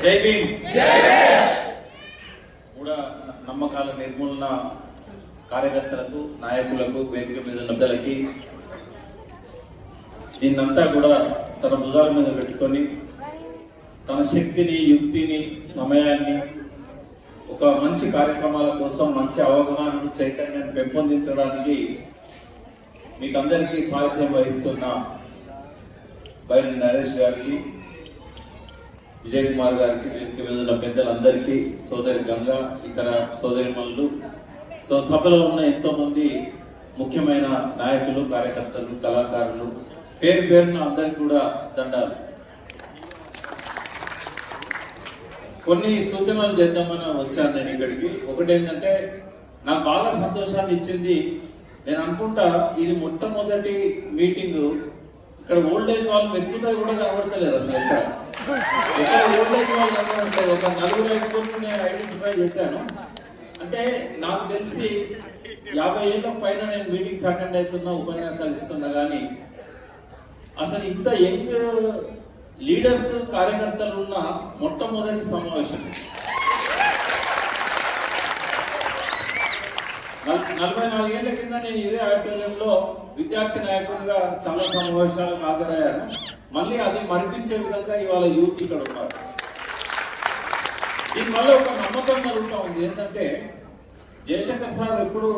జై భీమ్. మూఢ నమ్మకాల నిర్మూలన కార్యకర్తలకు నాయకులకు వేదిక మీద నద్దలకి దీన్నంతా కూడా తన భుజాల మీద పెట్టుకొని తన శక్తిని యుక్తిని సమయాన్ని ఒక మంచి కార్యక్రమాల కోసం మంచి అవగాహనను చైతన్యాన్ని పెంపొందించడానికి మీకు అందరికీ సాహిత్యం వహిస్తున్న బయలు నరేష్ గారికి విజయ్ కుమార్ గారికి వేదిక మీద పెద్దలందరికీ సోదరి గంగ ఇతర సోదరిమణులు. సో సభలో ఉన్న ఎంతో మంది ముఖ్యమైన నాయకులు కార్యకర్తలు కళాకారులు పేరు పేరున అందరికి కూడా దండాలు. కొన్ని సూచనలు చేద్దామని వచ్చాను నేను ఇక్కడికి. ఒకటి ఏంటంటే నాకు బాగా సంతోషాన్ని ఇచ్చింది నేను అనుకుంటా ఇది మొట్టమొదటి మీటింగ్. ఇక్కడ ఓల్డ్ ఏజ్ వాళ్ళు వెతుకుతా కూడా కనబడతలేదు అసలు ఎక్కడ. ఇక్కడ ఓల్డ్ వాళ్ళు కనబడతారు ఒక నలుగురు ఐదుగురు నేను ఐడెంటిఫై చేశాను. అంటే నాకు తెలిసి యాభై ఏళ్ళ పైన నేను మీటింగ్స్ అటెండ్ అవుతున్నా ఉపన్యాసాలు ఇస్తున్నా కానీ అసలు ఇంత యంగ్ లీడర్స్ కార్యకర్తలు ఉన్న మొట్టమొదటి సమావేశం. నలభై నాలుగేళ్ళ కింద నేను ఇదే ఆడిటోరియంలో విద్యార్థి నాయకుడిగా చాలా సమావేశాలకు హాజరయ్యాను. మళ్ళీ అది మరిపించే విధంగా ఇవాళ యూత్ ఇక్కడ ఉన్నారు. దీనివల్ల ఒక నమ్మకం కలుగుతూ ఉంది. ఏంటంటే జయశంకర్ సార్ ఎప్పుడు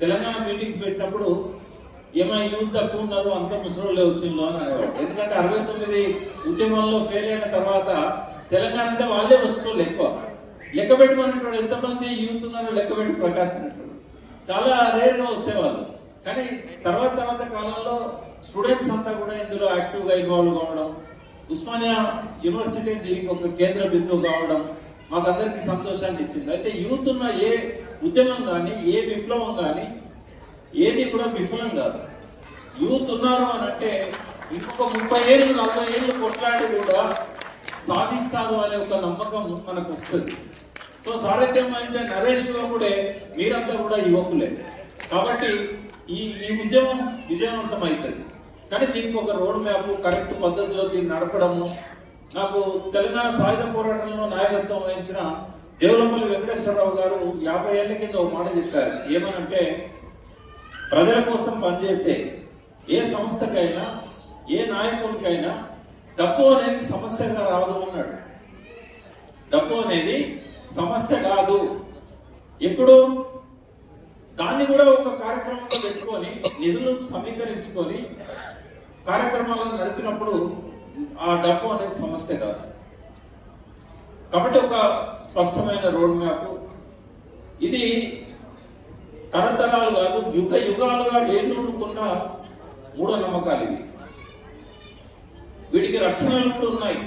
తెలంగాణ మీటింగ్స్ పెట్టినప్పుడు ఏమో యూత్ తక్కువ ఉన్నారు అంత ముసలిలో వచ్చిందో అని అనేవాడు. ఎందుకంటే అరవై తొమ్మిది ఉద్యమంలో ఫెయిల్ అయిన తర్వాత తెలంగాణ అంటే వాళ్ళే వస్తువులు ఎక్కువ. లెక్క పెట్టమన్నటువంటి ఎంతమంది యూత్ ఉన్నారో లెక్క పెట్టి ప్రకాశ్ అన్నట్టు చాలా రేర్గా వచ్చేవాళ్ళు. కానీ తర్వాత తర్వాత కాలంలో స్టూడెంట్స్ అంతా కూడా ఇందులో యాక్టివ్గా ఇన్వాల్వ్ కావడం ఉస్మానియా యూనివర్సిటీ దీనికి ఒక కేంద్ర బిందువు కావడం మాకందరికీ సంతోషాన్ని ఇచ్చింది. అయితే యూత్ ఉన్న ఏ ఉద్యమం కానీ ఏ విప్లవం కానీ ఏది కూడా విఫలం కాదు. యూత్ ఉన్నారు అని అంటే ఇంకొక ముప్పై ఏళ్ళు నలభై ఏళ్ళు కొట్లాడి కూడా సాధిస్తారు అనే ఒక నమ్మకం మనకు వస్తుంది. సో సారథ్యం వహించే నరేష్ కూడా మీరంతా కూడా యువకులే. కాబట్టి ఈ ఈ ఉద్యమం విజయవంతం అవుతుంది కానీ దీనికి ఒక రోడ్ మ్యాప్ కరెక్ట్ పద్ధతిలో దీన్ని నడపడము. నాకు తెలంగాణ సాయుధ పోరాటంలో నాయకత్వం వహించిన దేవులపల్లి వెంకటేశ్వరరావు గారు యాభై ఏళ్ళ కింద ఒక మాట చెప్పారు. ఏమనంటే ప్రజల కోసం పనిచేసే ఏ సంస్థకైనా ఏ నాయకునికైనా డబ్బు అనేది సమస్యగా రాదు అన్నాడు. డబ్బు అనేది సమస్య కాదు. ఎప్పుడు? దాన్ని కూడా ఒక కార్యక్రమంలో పెట్టుకొని నిధులు సమీకరించుకొని కార్యక్రమాలను నడిపినప్పుడు ఆ డబ్బు అనేది సమస్య కాదు. కాబట్టి ఒక స్పష్టమైన రోడ్ మ్యాప్. ఇది తరతరాలు కాదు యుగ యుగాలుగా వేళ్ళూరుకున్న మూఢనమ్మకాలు ఇవి. వీటికి రక్షణలు కూడా ఉన్నాయి.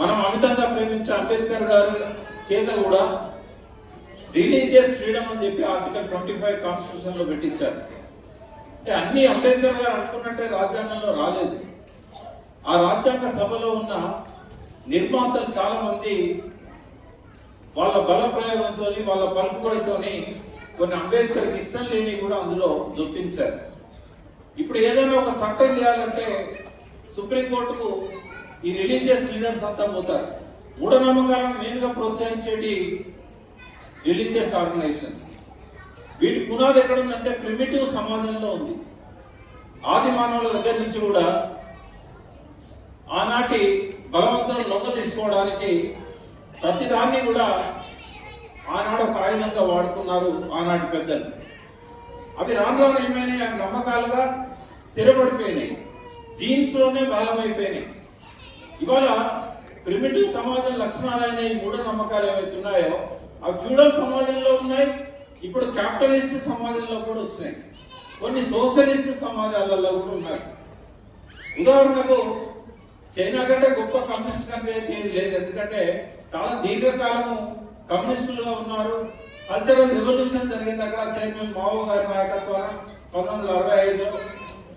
మనం అమితంగా ప్రేమించే అంబేద్కర్ గారు చేత కూడా రిలీజియస్ ఫ్రీడమ్ అని చెప్పి ఆర్టికల్ ట్వంటీ ఫైవ్ కాన్స్టిట్యూషన్లో పెట్టించారు. అంటే అన్ని అంబేద్కర్ గారు అనుకున్నట్టే రాజ్యాంగంలో రాలేదు. ఆ రాజ్యాంగ సభలో ఉన్న నిర్మాతలు చాలా మంది వాళ్ళ బల ప్రయోగంతో వాళ్ళ పలుకుబడితోని కొన్ని అంబేద్కర్కి ఇష్టం లేని కూడా అందులో జొప్పించారు ఇప్పుడు ఏదైనా ఒక చట్టం చేయాలంటే సుప్రీంకోర్టుకు ఈ రిలీజియస్ లీడర్స్ అంతా పోతారు. మూఢనమ్మకాలను మెయిన్గా ప్రోత్సహించేటి రిలీజియస్ ఆర్గనైజేషన్స్ వీటి పునాది ఎక్కడ ఉందంటే ప్రిమిటివ్ సమాజంలో ఉంది. ఆది మానవుల దగ్గర నుంచి కూడా ఆనాటి బలవంతులను లొంగలు తీసుకోవడానికి ప్రతిదాన్ని కూడా ఆనాడు ఒక ఆయుధంగా వాడుకున్నారు ఆనాటి పెద్దలు. అవి రాను రాను ఏమైనాయి? ఆ నమ్మకాలుగా స్థిరపడిపోయినాయి. జీన్స్లోనే భాగమైపోయినాయి. ఇవాళ ప్రిమిటివ్ సమాజం లక్షణాలైన ఈ మూఢ నమ్మకాలు అవి ఫ్యూడల్ సమాజంలో ఉన్నాయి. ఇప్పుడు క్యాపిటలిస్ట్ సమాజంలో కూడా వచ్చినాయి. కొన్ని సోషలిస్ట్ సమాజాలలో కూడా ఉన్నాయి. ఉదాహరణకు చైనా కంటే గొప్ప కమ్యూనిస్ట్ కంట్రీ అయితే ఏది లేదు. ఎందుకంటే చాలా దీర్ఘకాలము కమ్యూనిస్టులుగా ఉన్నారు. కల్చరల్ రెవల్యూషన్ జరిగింది అక్కడ. చైర్మన్ మావో గారి నాయకత్వాన పంతొమ్మిది వందల అరవై ఐదులో.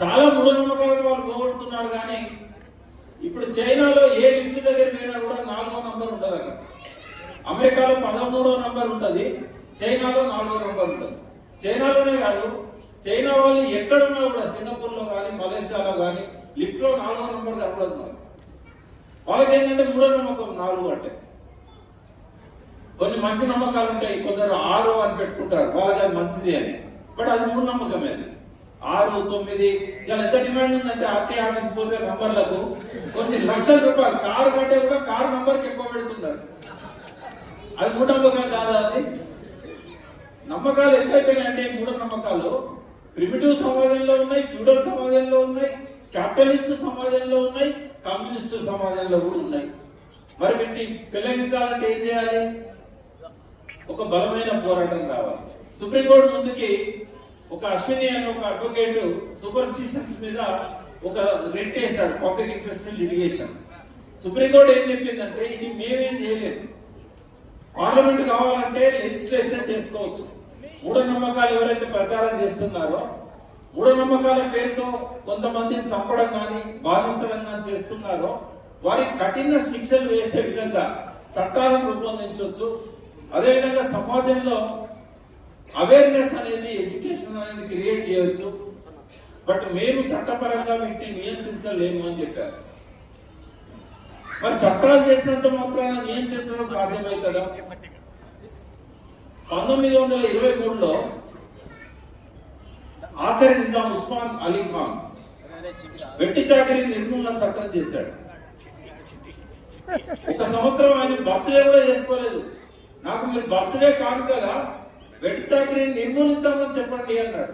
చాలా మూఢనమ్మకాలను వాళ్ళు పోగొట్టుకున్నారు కానీ ఇప్పుడు చైనాలో ఏ లిఫ్ట్ దగ్గర పోయినా కూడా నాలుగో నంబర్ ఉండదు అక్కడ. అమెరికాలో పదమూడవ నంబర్ ఉంటుంది చైనాలో నాలుగో నంబర్ ఉంటుంది. చైనాలోనే కాదు చైనా వాళ్ళు ఎక్కడున్నా కూడా సింగపూర్లో కానీ మలేషియాలో కానీ లిఫ్ట్లో నాలుగో నంబర్ కనపడదు మనకు. వాళ్ళకి ఏంటంటే మూడో నమ్మకం నాలుగు అంటే. కొన్ని మంచి నమ్మకాలు ఉంటాయి కొందరు ఆరు అని పెట్టుకుంటారు వాళ్ళకి అది మంచిది అని. బట్ అది మూడు నమ్మకమే అది. ఆరు తొమ్మిది ఇలా ఎంత డిమాండ్ ఉందంటే ఆర్టీ ఆఫీస్ పోతే నంబర్లకు కొన్ని లక్షల రూపాయలు. కారు కంటే కూడా కారు నంబర్కి ఎక్కువ పెడుతున్నారు అది మూఢనమ్మకం కాదా అది? నమ్మకాలు ఎట్లయిపోయినాయంటే ఈ మూఢనమ్మకాలు? ప్రిమిటివ్ సమాజంలో ఉన్నాయి ఫ్యూడల్ సమాజంలో ఉన్నాయి క్యాపిటలిస్ట్ సమాజంలో ఉన్నాయి కమ్యూనిస్ట్ సమాజంలో కూడా ఉన్నాయి. మరి వీటిని పిల్లగించాలంటే ఏం చేయాలి? ఒక బలమైన పోరాటం కావాలి. సుప్రీంకోర్టు ముందుకి ఒక అశ్విని అనే ఒక అడ్వకేట్ సూపర్స్టిషన్స్ మీద ఒక రిట్ వేశాడు పబ్లిక్ ఇంట్రెస్ట్ లిటిగేషన్ సుప్రీంకోర్టు ఏం చెప్పిందంటే ఇది మేమేం చేయలేదు. పార్లమెంట్ కావాలంటే లెజిస్లేషన్ చేసుకోవచ్చు. మూఢనమ్మకాలు ఎవరైతే ప్రచారం చేస్తున్నారో మూఢనమ్మకాల పేరుతో కొంతమందిని చంపడం కానీ బాధించడం కానీ చేస్తున్నారో వారికి కఠిన శిక్షలు వేసే విధంగా చట్టాలను రూపొందించవచ్చు. అదేవిధంగా సమాజంలో అవేర్నెస్ అనేది ఎడ్యుకేషన్ అనేది క్రియేట్ చేయవచ్చు. బట్ మేము చట్టపరంగా వీటిని నియంత్రించలేము అని చెప్పారు. మరి చట్టాలు చేసినంత మాత్రాన నియంత్రించడం సాధ్యమవుతుందా పంతొమ్మిది వందల ఇరవై మూడులో ఆఖరి నిజాం ఉస్మాన్ అలీ ఖాన్ వెట్టి చాకరీ నిర్మూలన చట్టం చేశాడు. ఒక సంవత్సరం ఆయన బర్త్డే కూడా చేసుకోలేదు. నాకు మీరు బర్త్డే కానుకగా వెట్టి చాకరీని నిర్మూలించామని చెప్పండి అన్నాడు.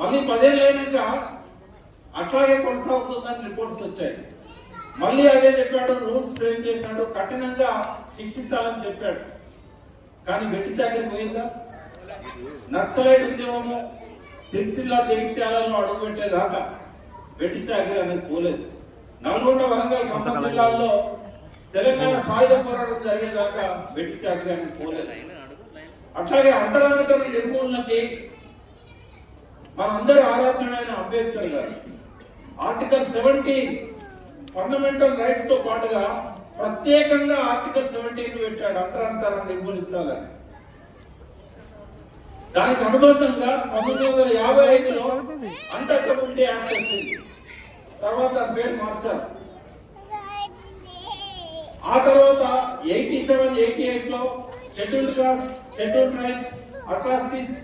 మళ్ళీ పదేళ్ళు అయినాక అట్లాగే కొనసాగుతుందని రిపోర్ట్స్ వచ్చాయి. మళ్ళీ అదే చెప్పాడు రూల్స్ ఫ్రేమ్ చేశాడు కఠినంగా శిక్షించాలని చెప్పాడు. కానీ వెట్టి చాకరీ పోయిందా? నక్సలైట్ ఉద్యమము సిరిసిల్ల జగిత్యాలలో అడుగుపెట్టేదాకా వెట్టి చాకరీ అనేది పోలేదు. నల్గొండ వరంగల్ ఖమ్మం జిల్లాల్లో తెలంగాణ సాయుధ పోరాటం జరిగేదాకా వెట్టి చాకరీ అనేది పోలేదు. అట్లాగే అంతరానితన నిర్మూలనకి మనందరి ఆరాధ్యుడైన అంబేద్కర్ గారు ఆర్టికల్ సెవెంటీన్ ఫండమెంటల్ రైట్స్తో పాటుగా ప్రత్యేకంగా ఆర్టికల్ సెవెంటీన్ పెట్టాడు. అంతరాంతరాన్ని నిర్మూలించాలని దానికి అనుబంధంగా పంతొమ్మిది వందల యాభై ఐదులో అన్టచబిలిటీ యాక్ట్ వచ్చింది. తర్వాత దాని పేరు మార్చారు. ఆ తర్వాత ఎయిటీ సెవెన్ ఎయిటీ ఎయిట్లో schedule caste schedule tribes atrocities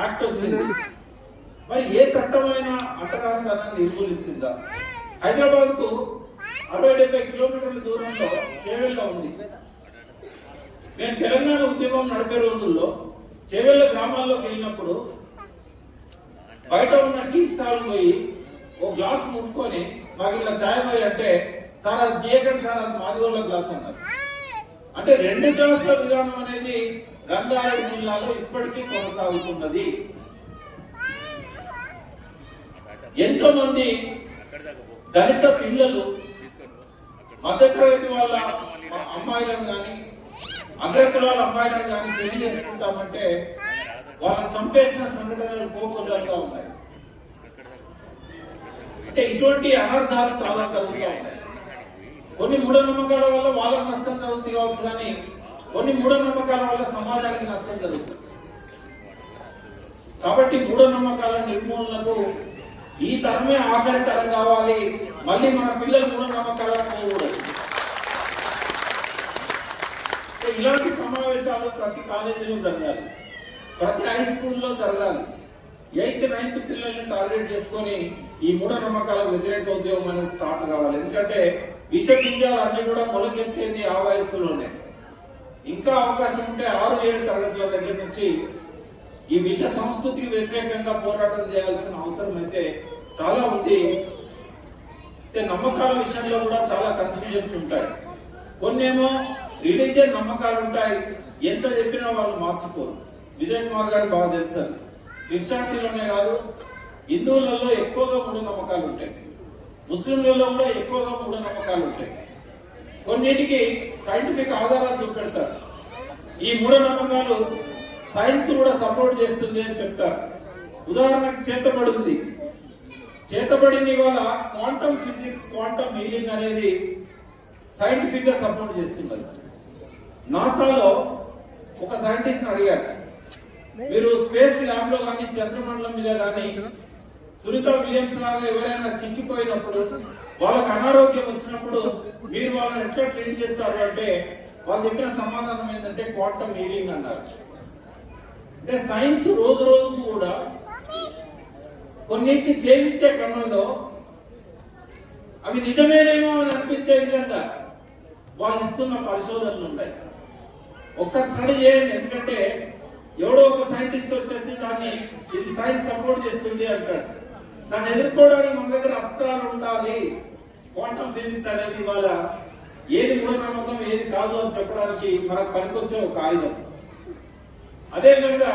act వచ్చింది. మరి ఏ చట్టమైనా అంటరానితనాన్ని నిర్మూలించిందా హైదరాబాద్కు అరవై డెబ్బై కిలోమీటర్ల దూరంలో చేవెళ్ళ ఉంది. నేను తెలంగాణ ఉద్యమం నడిపే రోజుల్లో చేవెళ్ళ గ్రామాల్లోకి వెళ్ళినప్పుడు బయట ఉన్న టీ స్టాల్ పోయి ఓ గ్లాస్ ముట్టుకొని మాకు ఇలా చాయ్ పోయి అంటే సార్ అది తీయకండి సార్ అది మాది గ్లాస్ అన్నారు. అంటే రెండు గ్లాసుల విధానం అనేది రంగారెడ్డి జిల్లాలో ఇప్పటికీ కొనసాగుతున్నది. ఎంతో మంది దళిత పిల్లలు మధ్యతరగతి వాళ్ళ అమ్మాయిలను కానీ అగ్రకులాల అమ్మాయిలను కానీ పెళ్ళి చేసుకుంటామంటే వాళ్ళని చంపేసిన సంఘటనలు పోకుండా ఉన్నాయి. అంటే ఇటువంటి అనర్థాలు చాలా జరుగుతూ ఉన్నాయి. కొన్ని మూఢనమ్మకాల వల్ల వాళ్ళకి నష్టం జరుగుతుంది కావచ్చు కానీ కొన్ని మూఢనమ్మకాల వల్ల సమాజానికి నష్టం జరుగుతుంది. కాబట్టి మూఢనమ్మకాల నిర్మూలనకు ఈ తరమే ఆఖరి తరం కావాలి. మళ్ళీ మన పిల్లలు మూఢనమ్మకాలను పోకూడదు ఇలాంటి సమావేశాలు ప్రతి కాలేజీలో జరగాలి. ప్రతి హై స్కూల్లో జరగాలి. ఎయిత్ నైన్త్ పిల్లల్ని టార్గెట్ చేసుకొని ఈ మూఢనమ్మకాలకు వ్యతిరేక ఉద్యోగం అనేది స్టార్ట్ కావాలి. ఎందుకంటే విష బీజాలు అన్ని కూడా మొలకెత్తేది ఆ వయసులోనే. ఇంకా అవకాశం ఉంటే ఆరు ఏడు తరగతుల దగ్గర నుంచి ఈ విష సంస్కృతికి వ్యతిరేకంగా పోరాటం చేయాల్సిన అవసరం అయితే చాలా ఉంది. నమ్మకాల విషయంలో కూడా చాలా కన్ఫ్యూజన్స్ ఉంటాయి. కొన్నేమో రిలీజియన్ నమ్మకాలు ఉంటాయి. ఎంత చెప్పినా వాళ్ళు మార్చుకోరు. విజయ్ కుమార్ గారు బాగా తెలుసారు క్రిస్టియానిటీలోనే కాదు హిందువులలో ఎక్కువగా మూఢ నమ్మకాలు ఉంటాయి. ముస్లింలలో కూడా ఎక్కువగా మూఢ నమ్మకాలు ఉంటాయి. కొన్నిటికి సైంటిఫిక్ ఆధారాలు చూపెడతారు. ఈ మూఢ నమ్మకాలు సైన్స్ కూడా సపోర్ట్ చేస్తుంది అని చెప్తారు. ఉదాహరణకు చేతబడి చేతబడింది చేతబడిని ఇవాళ క్వాంటమ్ ఫిజిక్స్ క్వాంటమ్ హీలింగ్ అనేది సైంటిఫిక్గా సపోర్ట్ చేస్తున్నది. నాసాలో ఒక సైంటిస్ట్ అడిగారు మీరు స్పేస్ ల్యాబ్లో కానీ చంద్రమండలం మీద కానీ సునీత విలియమ్స్ లాగా ఎవరైనా చిక్కిపోయినప్పుడు వాళ్ళకి అనారోగ్యం వచ్చినప్పుడు మీరు వాళ్ళని ఎట్లా ట్రీట్ చేస్తారు? అంటే వాళ్ళు చెప్పిన సమాధానం ఏంటంటే క్వాంటమ్ హీలింగ్ అన్నారు. అంటే సైన్స్ రోజు రోజుకు కూడా కొన్నింటిని ఛేదించే క్రమంలో అవి నిజమేనేమో అని అనిపించే విధంగా వాళ్ళు ఇస్తున్న పరిశోధనలు ఉన్నాయి ఒకసారి స్టడీ చేయండి ఎందుకంటే ఎవడో ఒక సైంటిస్ట్ వచ్చేసి దాన్ని ఇది సైన్స్ సపోర్ట్ చేస్తుంది అంటాడు. దాన్ని ఎదుర్కోవడానికి మన దగ్గర అస్త్రాలు ఉండాలి. క్వాంటమ్ ఫిజిక్స్ అనేది ఇవాళ ఏది మూఢనమ్మకం ఏది కాదు అని చెప్పడానికి మనకు పనికొచ్చే ఒక ఆయుధం. అదేవిధంగా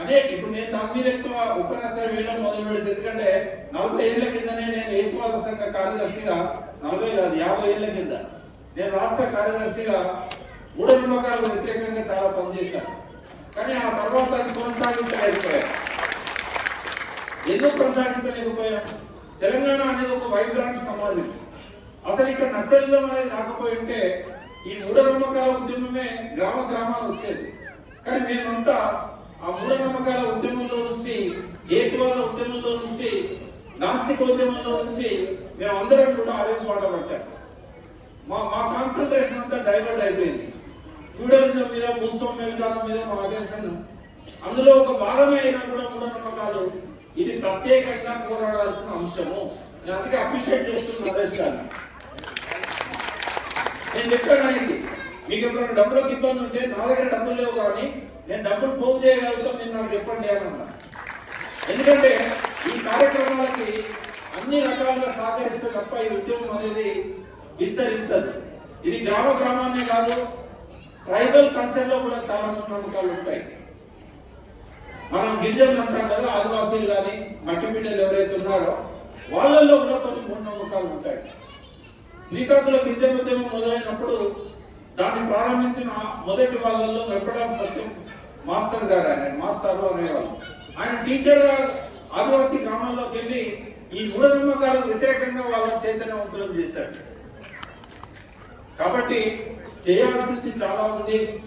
అదే ఇప్పుడు నేను దాని మీద ఎక్కువ ఉపన్యాసాలు వేయడం మొదలు పెడితే ఎందుకంటే నలభై ఏళ్ళ కిందనే నేను హేతువాద సంఘ కార్యదర్శిగా నలభై కాదు యాభై ఏళ్ళ కింద నేను రాష్ట్ర కార్యదర్శిగా మూఢనమ్మకాలకు వ్యతిరేకంగా చాలా పనిచేశాను. కానీ ఆ తర్వాత అది కొనసాగించలేకపోయాను. ఎందుకు కొనసాగించలేకపోయాం తెలంగాణ అనేది ఒక వైబ్రాంట్ సమాజం. అసలు ఇక్కడ నక్సలిజం అనేది రాకపోయి ఉంటే ఈ మూఢనమ్మకాల ఉద్యమమే గ్రామ గ్రామాలు వచ్చేది. కానీ మేమంతా ఆ మూఢనమ్మకాల ఉద్యమంలో నుంచి హేతువాద ఉద్యమంలో నుంచి నాస్తిక ఉద్యమంలో నుంచి మేమందరం కూడా అదే మా మా కాన్సన్ట్రేషన్ అంతా డైవర్ట్ అయిపోయింది. ఫ్యూడలిజం మీద భూస్వామ్య విధానం మీద మా అటెన్షన్ అందులో ఒక భాగమే అయినా కూడా మూఢనమ్మకాలు. ఇది ప్రత్యేకంగా పోరాడాల్సిన అంశము. నేను అందుకే అప్రిషియేట్ చేస్తున్నాను నరేష్ నేను చెప్పాను ఆయనకి మీకు ఎప్పుడైనా డబ్బులకు ఇబ్బంది ఉంటే నా దగ్గర డబ్బులు లేవు కానీ నేను డబ్బులు పోగు చేయగలుగుతా మీరు నాకు చెప్పండి అని అన్నా. ఎందుకంటే ఈ కార్యక్రమాలకి అన్ని రకాలుగా సహకరిస్తే తప్ప ఈ ఉద్యోగం అనేది విస్తరించదు. ఇది గ్రామ గ్రామాన్నే కాదు ట్రైబల్ కల్చర్లో కూడా చాలా మూఢనమ్మకాలు ఉంటాయి. మనం గిరిజనులు అంటాం కదా ఆదివాసీలు కానీ మట్టి బిడ్డలు ఎవరైతే ఉన్నారో వాళ్ళల్లో కూడా కొన్ని మూఢనమ్మకాలు ఉంటాయి. శ్రీకాకుళ గిరిజన ఉద్యమం మొదలైనప్పుడు దాన్ని ప్రారంభించిన మొదటి వాళ్ళల్లో వెంకటాం సత్యం. మాస్టర్ గారు ఆయన మాస్టర్ అనేవాళ్ళు. ఆయన టీచర్గా ఆదివాసీ గ్రామాల్లోకి వెళ్ళి ఈ మూఢనమ్మకాలకు వ్యతిరేకంగా వాళ్ళని చైతన్యవంతులను చేశాడు. కాబట్టి చేయాల్సింది చాలా ఉంది.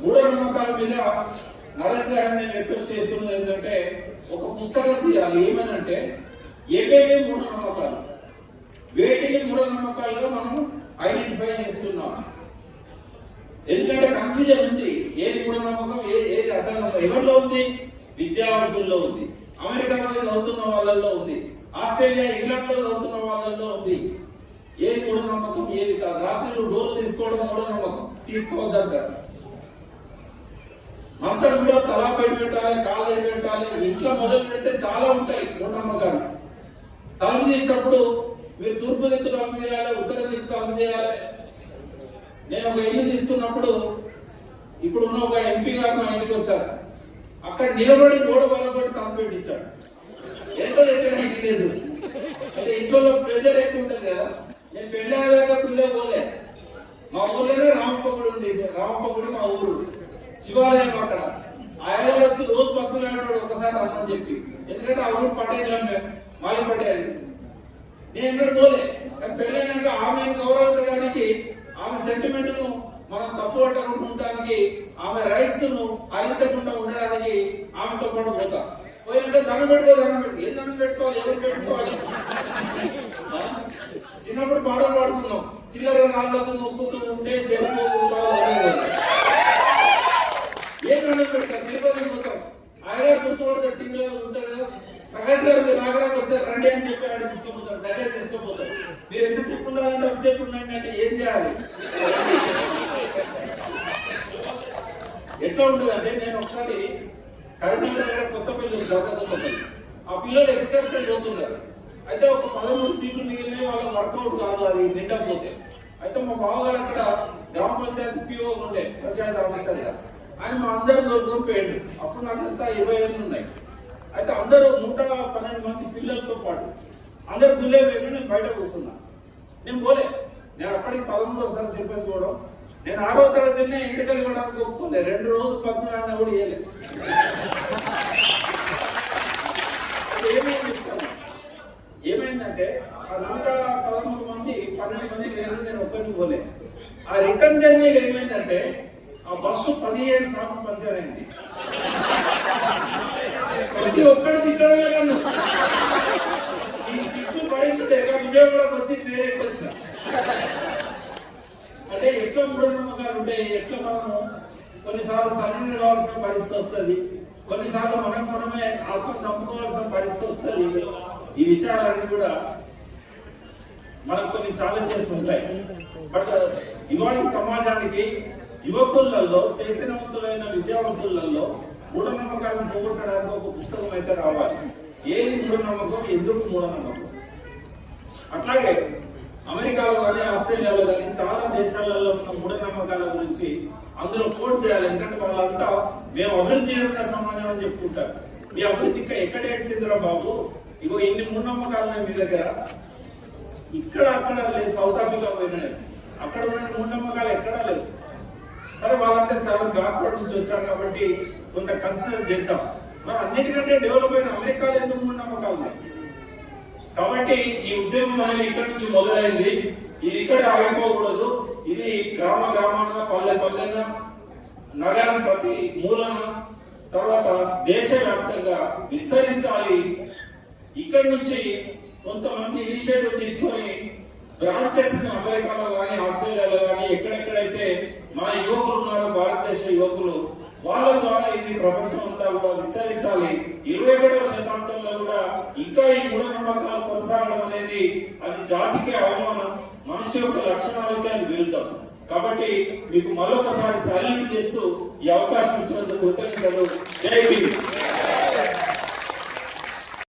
మూఢనమ్మకాల మీద నరేష్ గారిని నేను రిక్వెస్ట్ చేస్తున్నది ఏంటంటే ఒక పుస్తకం తీయాలి. ఏమనంటే ఏవేవి మూఢనమ్మకాలు? వేటిని మూఢనమ్మకాలుగా మనం ఐడెంటిఫై చేస్తున్నాం. ఎందుకంటే కన్ఫ్యూజన్ ఉంది. ఏది మూఢనమ్మకం ఏ- ఏది అసలు నమ్మకం ఎవరిలో ఉంది? విద్యావంతుల్లో ఉంది. అమెరికాలో చదువుతున్న వాళ్ళల్లో ఉంది. ఆస్ట్రేలియా ఇంగ్లాండ్లో చదువుతున్న వాళ్ళల్లో ఉంది. ఏది మూఢనమ్మకం ఏది కాదు. రాత్రిలో డోర్లు తీసుకోవడం మూఢనమ్మకం తీసుకోవద్దంటారు. మంచం కూడా తలా పెట్టి పెట్టాలి కాళ్ళు పెట్టి పెట్టాలి ఇంట్లో మొదలు పెడితే చాలా ఉంటాయి మూఢనమ్మకాలు తలుపు తీసినప్పుడు మీరు తూర్పు దిక్కు తలుపు తీయాలి ఉత్తర దిక్కు తలుపు తీయాలి నేను ఒక ఇల్లు తీసుకున్నప్పుడు ఇప్పుడు ఉన్న ఒక ఎంపీ గారు మా ఇంటికి వచ్చారు. అక్కడ నిలబడి గోడ బలబడి తన పెట్టించాడు ఎంత చెప్పినా లేదు అదే ఇంట్లో ప్రెజర్ ఎక్కువ ఉంటుంది కదా. నేను పెళ్ళి పిల్లే పోలే. మా ఊర్లోనే రామప్ప గుడి ఉంది. రామప్ప గుడి మా ఊరు. శివాలయం అక్కడ. అయ్యగారు వచ్చి రోజు బతుకులాడాడు ఒకసారి అమ్మని చెప్పి. ఎందుకంటే ఆ ఊరు పటేళ్ళం మేము. మాలి పటేల్ నేను ఎక్కడ పోలే. పెళ్ళైనాక ఆమెను గౌరవించడానికి ఆమె సెంటిమెంట్ను మనం తప్పు పట్టకుండా ఆమె రైట్స్ను హరించకుండా ఉండడానికి ఆమెతో పాటు పోతా. పోయినాక దండం పెట్టుకో దండం పెట్టు. ఏం దండం పెట్టుకోవాలి? ఎవరు పెట్టుకోవాలి? చిన్నప్పుడు పాటలు పాడుకున్నాం. చిల్లర రాళ్ళకు మొక్కుతూ ఉంటే చెడిపోతుంటావు అనేవారు. ఏ దండం పెడతారు? తిరుపతి పోతాం. ఆయన గుర్తుపడతాడు టీవీలో ఉంటాడు కదా. ప్రకాష్ గారు మీరు రాగరాకు వచ్చారు రండి అని చెప్పి అక్కడ తీసుకుపోతారు దగ్గర తీసుకుపోతారు. మీరు ఎంతసేపు ఉండాలంటే అంతసేపు ఉండండి అంటే ఏం చేయాలి? ఎట్లా ఉంటుంది అంటే నేను ఒకసారి కరీంనగర్ దగ్గర కొత్త పిల్లలు గత కొత్త పిల్లలు ఆ పిల్లలు ఎక్స్కర్షన్ పోతున్నారు. అయితే ఒక పదమూడు సీట్లు మిగిలినాయి వాళ్ళకి వర్కౌట్ కాదు అది నిండకపోతే. అయితే మా బావగారు అక్కడ గ్రామ పంచాయతీ పిఓ ఉండే పంచాయతీ ఆఫీసర్గా. ఆయన మా అందరు దొరుకుని పోయాడు. అప్పుడు నాకు అంతా ఇరవై ఏళ్ళు ఉన్నాయి. అయితే అందరూ నూట పన్నెండు మంది పిల్లలతో పాటు అందరు గుల్లే వెళ్ళి నేను బయట కూర్చున్నా. నేను పోలే. నేను అప్పటికి పదమూడోసారి తిరుపతి పోవడం నేను ఆరో తరగతినే ఎంపికలు ఇవ్వడానికి ఒప్పుకోలే రెండు రోజులు పద్మనాన్న కూడా ఇవ్వలేదు ఏమైంది ఏమైందంటే ఆ నూట పదమూడు మంది పన్నెండు మంది నేను నేను ఒక్కరిని పోలే. ఆ రిటర్న్ జర్నీలు ఏమైందంటే ఆ బస్సు పదిహేను శాతం పంచర్ అయింది. ప్రతి ఒక్కడు తిట్టడమే కన్నా. ఈ తిట్లు భరించక తెలియక విజయవాడకు వచ్చి ట్రైన్ ఎక్కువచ్చిన అంటే ఎట్లా మూఢనమ్మకాలు ఉంటాయి ఎట్లా మనము కొన్నిసార్లు సన్నిధి కావాల్సిన పరిస్థితి వస్తుంది కొన్నిసార్లు మనం మనమే ఆత్మ నమ్ముకోవాల్సిన పరిస్థితి వస్తుంది. ఈ విషయాలన్నీ కూడా మనకు కొన్ని ఛాలెంజెస్ ఉంటాయి. బట్ ఇవాళ సమాజానికి యువకులలో చైతన్యవంతులైన విద్యావంతులలో మూఢనమ్మకాలను పోగొట్టడానికి ఒక పుస్తకం అయితే రావాలి. ఏది మూఢనమ్మకం? ఎందుకు మూఢనమ్మకం? అట్లాగే అమెరికాలో కానీ ఆస్ట్రేలియాలో కానీ చాలా దేశాలలో ఉన్న మూఢనమ్మకాల గురించి అందులో కోట్ చేయాలి. ఎందుకంటే వాళ్ళంతా మేము అభివృద్ధి చెందిన సమాజం అని చెప్పుకుంటారు. మీ అభివృద్ధి ఇక్కడ ఎక్కడ ఏడ్చిందిరా బాబు? ఇగో ఇన్ని మూఢనమ్మకాలు ఉన్నాయి మీ దగ్గర. ఇక్కడ అక్కడ లేదు. సౌత్ ఆఫ్రికా పోయినా అక్కడ ఉన్న మూఢనమ్మకాలు ఎక్కడా లేవు. సరే వాళ్ళంతా చాలా బ్యాక్వర్డ్ నుంచి వచ్చారు కాబట్టి కొంత కన్సిడర్ చేద్దాం. మరి అన్నిటికంటే డెవలప్ అయిన అమెరికాలో ఎందుకు మూఢనమ్మకాలు కాబట్టి ఈ ఉద్యమం అనేది ఇక్కడి నుంచి మొదలైంది. ఇది ఇక్కడే ఆగిపోకూడదు. ఇది గ్రామ గ్రామాన పల్లె పల్లెన నగరం ప్రతి మూలన తర్వాత దేశవ్యాప్తంగా విస్తరించాలి. ఇక్కడి నుంచి కొంతమంది ఇనిషియేటివ్ తీసుకొని బ్రాంచెస్ అమెరికాలో కానీ ఆస్ట్రేలియాలో కానీ ఎక్కడెక్కడైతే మన యువకులు ఉన్నారో భారతదేశ యువకులు వాళ్ళ ద్వారా ఇది ప్రపంచం అంతా కూడా విస్తరించాలి. ఇరవై ఒకటవ శతాబ్దంలో కూడా ఇంకా ఈ మూఢనమ్మకాలు కొనసాగడం అనేది అది జాతికే అవమానం మనిషి యొక్క లక్షణాలకే అది విరుద్ధం. కాబట్టి మీకు మరొకసారి సల్యూట్ చేస్తూ ఈ అవకాశం ఇచ్చినందుకు కృతజ్ఞతలు. జై